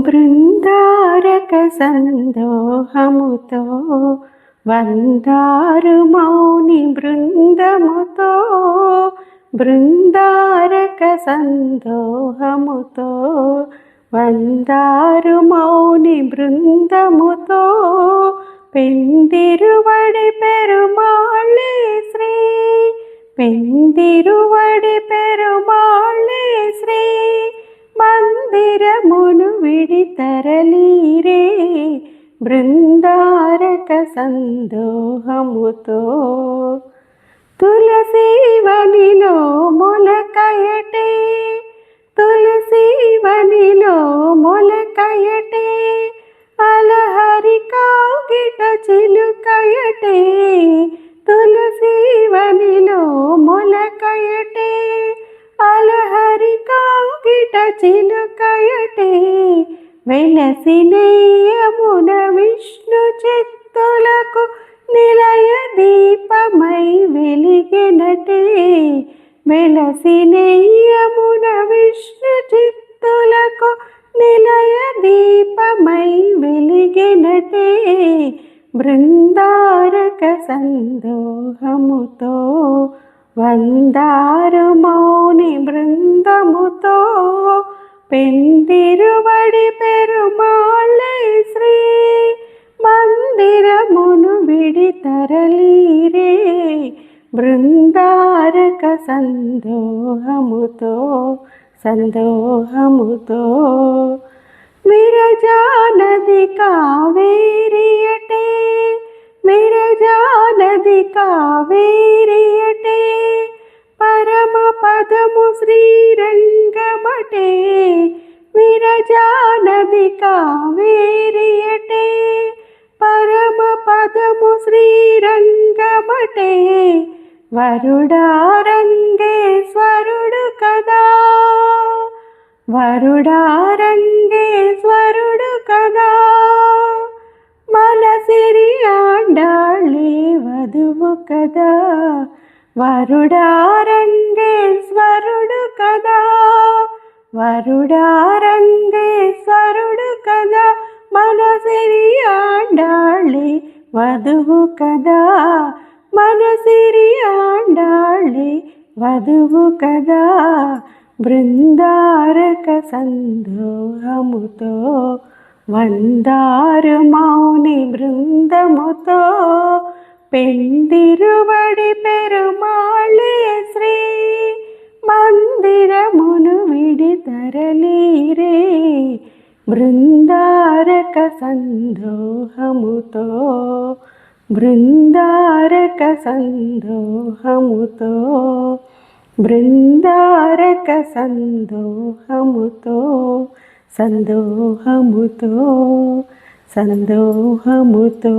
బృందారక సందోహముతో వందారు మౌని బృందముతో బృందారక సందోహముతో వందారు మౌని బృందముతో పెందిరువడి పెరుమాళి శ్రీ పెందిరువడి పెరుమాళే తరలీరే బృందారక సందోహముతో. తులసీవనిలో మొలకయటే తులసీవనిలో మొలకయటే అలహరి కాగిట చిలుకయటే తులసీవనిలో మొలకయటే అలహరి కాగిట చిలుకయటే వెలసినేయమున విష్ణు చిత్తులకు నిలయ దీపమై వెలిగినటే. వెలసినేయమున విష్ణు చిత్తులకు నిలయ దీపమై వెలిగినటే. బృందారక సందోహముతో వందారు మౌని బృందముతో పెందిరువడి పెరుమాళ్ళే శ్రీ మందిరమును విడితరలీరే బృందారక సందోహముతో సందోహముతో. విరజానది కావేరియటే విరజానది కావేరియటే పరమ పదము శ్రీరంగమటే. కావేరియటే పరమ పదము శ్రీరంగమటే. వరుడారంగే స్వరుడు కదా వరుడారంగే స్వరుడు కదా. మనసిరి ఆండాళ్ళే వధువు కదా వరుడారంగే స్వరుడు కదా. వరుడారంగే వధువు కదా? మనసిరి ఆండాళ్ళే వధువు కదా? బృందారక సందోహముతో వందారు మౌని బృందముతో పెందిరువడి పెరుమాళే శ్రీ మందిరమును విడి తరలీర బృందారక సందోహముతో బృందారక సందోహముతో బృందారక సందోహముతో సందోహముతో సందోహముతో.